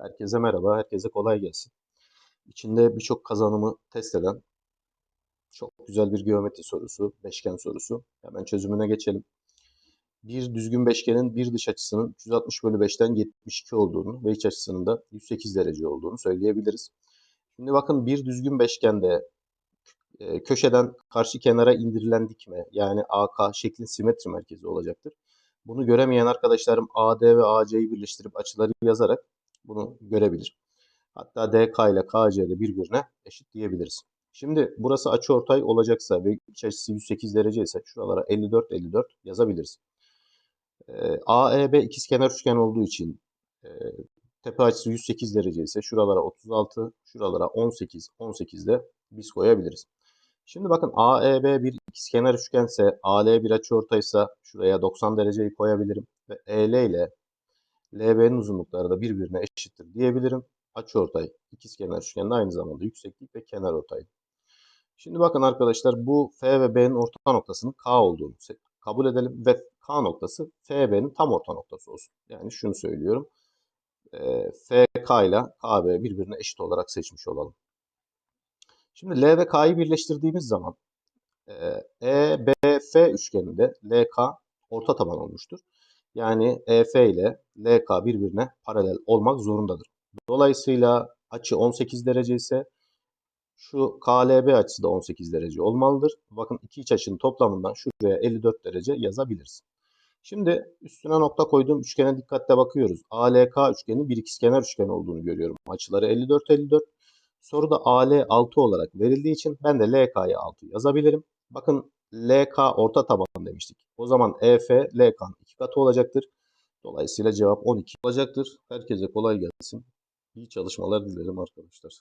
Herkese merhaba, herkese kolay gelsin. İçinde birçok kazanımı test eden çok güzel bir geometri sorusu, beşgen sorusu. Hemen çözümüne geçelim. Bir düzgün beşgenin bir dış açısının 360 bölü 5'ten 72 olduğunu ve iç açısının da 108 derece olduğunu söyleyebiliriz. Şimdi bakın bir düzgün beşgende e, köşeden karşı kenara indirilen dikme yani AK şeklin simetri merkezi olacaktır. Bunu göremeyen arkadaşlarım AD ve AC'yi birleştirip açıları yazarak bunu görebilir. Hatta DK ile KC de birbirine eşit diyebiliriz. Şimdi burası açıortay olacaksa ve iç açısı 108 derece ise şuralara 54 54 yazabiliriz. Ee, AEB ikizkenar üçgen olduğu için e, tepe açısı 108 derece ise şuralara 36, şuralara 18, 18 de biz koyabiliriz. Şimdi bakın AEB bir ikizkenar üçgense, AL bir açıortaysa şuraya 90 dereceyi koyabilirim ve EL ile LB'nin uzunlukları da birbirine eşittir diyebilirim. Açıortay ikizkenar üçgende aynı zamanda yükseklik ve kenar ortay. Şimdi bakın arkadaşlar bu F ve B'nin orta noktasının K olduğunu kabul edelim ve K noktası FB'nin tam orta noktası olsun. Yani şunu söylüyorum. E, FK ile KB birbirine eşit olarak seçmiş olalım. Şimdi L ve K'yı birleştirdiğimiz zaman e, EBF üçgeninde LK orta taban olmuştur. Yani EF ile LK birbirine paralel olmak zorundadır. Dolayısıyla açı 18 derece ise şu KLB açısı da 18 derece olmalıdır. Bakın iki iç açının toplamından şuraya 54 derece yazabiliriz. Şimdi üstüne nokta koyduğum üçgene dikkatle bakıyoruz. ALK üçgenin bir ikizkenar üçgen olduğunu görüyorum. Açıları 54 54. Soruda AL 6 olarak verildiği için ben de LK'ya 6 yazabilirim. Bakın LK orta taban demiştik. O zaman EF LK'nın katı olacaktır. Dolayısıyla cevap 12 olacaktır. Herkese kolay gelsin. İyi çalışmalar dilerim arkadaşlar.